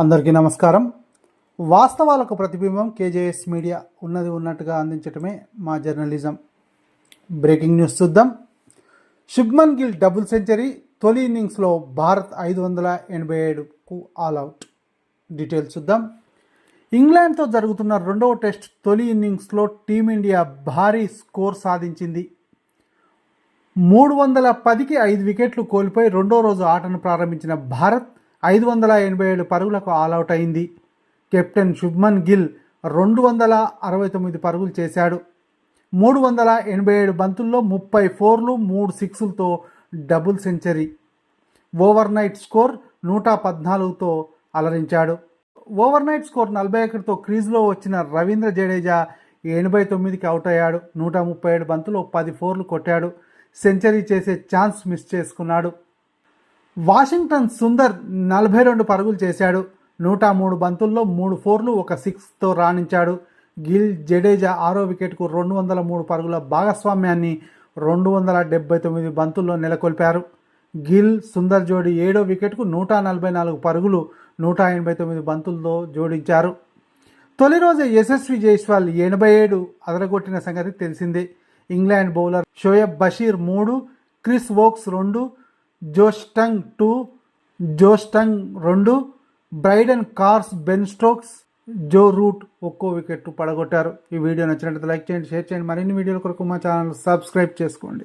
అందరికీ నమస్కారం. వాస్తవాలకు ప్రతిబింబం కేజేఎస్ మీడియా ఉన్నది ఉన్నట్టుగా అందించటమే మా జర్నలిజం. బ్రేకింగ్ న్యూస్ చూద్దాం. శుభ్మన్ గిల్ డబుల్ సెంచరీ తొలి ఇన్నింగ్స్లో భారత్ ఐదు వందల ఎనభై ఏడుకు ఆల్అవుట్ డీటెయిల్స్ చూద్దాం. ఇంగ్లాండ్తో జరుగుతున్న రెండవ టెస్ట్ తొలి ఇన్నింగ్స్లో టీమిండియా భారీ స్కోర్ సాధించింది. మూడు వందల పదికి ఐదు వికెట్లు కోల్పోయి రెండో రోజు ఆటను ప్రారంభించిన భారత్ ఐదు వందల ఎనభై ఏడు పరుగులకు ఆల్అవుట్ అయింది. కెప్టెన్ శుభ్మన్ గిల్ రెండు వందల అరవై తొమ్మిది పరుగులు చేశాడు. మూడు వందల ఎనభై ఏడు బంతుల్లో ముప్పై ఫోర్లు మూడు సిక్స్లతో double century. Overnight score నూట పద్నాలుగుతో అలరించాడు. ఓవర్ నైట్ స్కోర్ నలభై ఒకటితో క్రీజ్లో వచ్చిన రవీంద్ర జడేజా ఎనభై తొమ్మిదికి అవుట్ అయ్యాడు. నూట ముప్పై ఏడు బంతులు పది ఫోర్లు కొట్టాడు. సెంచరీ చేసే ఛాన్స్ మిస్ చేసుకున్నాడు. వాషింగ్టన్ సుందర్ నలభై రెండు పరుగులు చేశాడు. నూట మూడు బంతుల్లో మూడు ఫోర్లు ఒక సిక్స్తో రాణించాడు. గిల్ జడేజా ఆరో వికెట్కు రెండు వందల మూడు పరుగుల భాగస్వామ్యాన్ని రెండు వందల డెబ్బై తొమ్మిది బంతుల్లో నెలకొల్పారు. గిల్ సుందర్ జోడి ఏడో వికెట్కు నూట నలభై నాలుగు పరుగులు నూట ఎనభై తొమ్మిది బంతుల్లో జోడించారు. తొలి రోజు యశస్వి జైస్వాల్ ఎనభై ఏడు అదరగొట్టిన సంగతి తెలిసిందే. ఇంగ్లాండ్ బౌలర్ షోయబ్ బషీర్ మూడు క్రిస్ వోక్స్ రెండు Josh Tongue two Josh Tongue రెండు Brydon Carse Ben Stokes Joe Root ఒక్కో వికెట్ పడగొట్టారు. ఈ వీడియో నచ్చినట్లయితే లైక్ చేయండి షేర్ చేయండి. మరిన్ని వీడియోల కొరకు మా ఛానల్ సబ్స్క్రైబ్ చేసుకోండి.